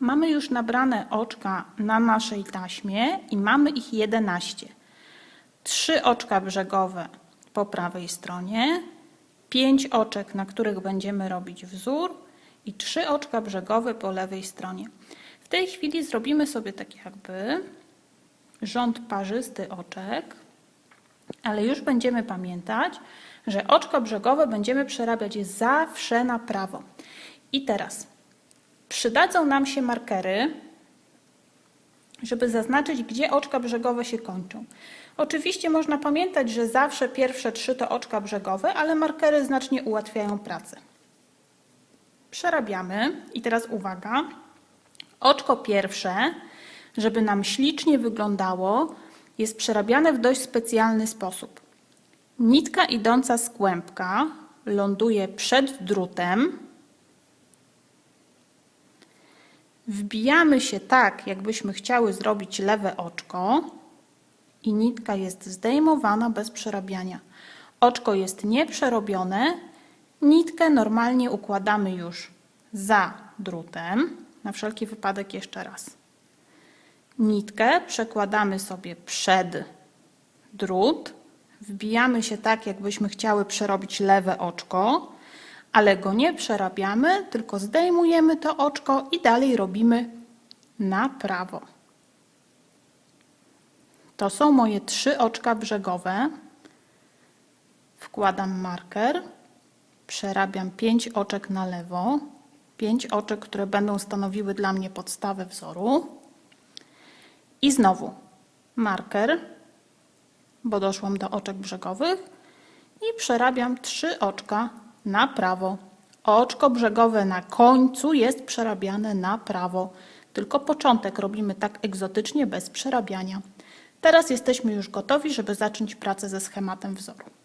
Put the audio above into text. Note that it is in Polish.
Mamy już nabrane oczka na naszej taśmie i mamy ich 11. Trzy oczka brzegowe po prawej stronie, pięć oczek, na których będziemy robić wzór i trzy oczka brzegowe po lewej stronie. W tej chwili zrobimy sobie tak jakby rząd parzysty oczek, ale już będziemy pamiętać, że oczko brzegowe będziemy przerabiać zawsze na prawo. I teraz przydadzą nam się markery, żeby zaznaczyć, gdzie oczka brzegowe się kończą. Oczywiście można pamiętać, że zawsze pierwsze trzy to oczka brzegowe, ale markery znacznie ułatwiają pracę. Przerabiamy i teraz uwaga. Oczko pierwsze, żeby nam ślicznie wyglądało, jest przerabiane w dość specjalny sposób. Nitka idąca z kłębka ląduje przed drutem. Wbijamy się tak, jakbyśmy chciały zrobić lewe oczko i nitka jest zdejmowana bez przerabiania. Oczko jest nieprzerobione, nitkę normalnie układamy już za drutem. Na wszelki wypadek jeszcze raz. Nitkę przekładamy sobie przed drut, wbijamy się tak, jakbyśmy chciały przerobić lewe oczko, ale go nie przerabiamy, tylko zdejmujemy to oczko i dalej robimy na prawo. To są moje trzy oczka brzegowe. Wkładam marker, przerabiam pięć oczek na lewo, pięć oczek, które będą stanowiły dla mnie podstawę wzoru. I znowu marker, bo doszłam do oczek brzegowych i przerabiam trzy oczka na prawo. Oczko brzegowe na końcu jest przerabiane na prawo. Tylko początek robimy tak egzotycznie, bez przerabiania. Teraz jesteśmy już gotowi, żeby zacząć pracę ze schematem wzoru.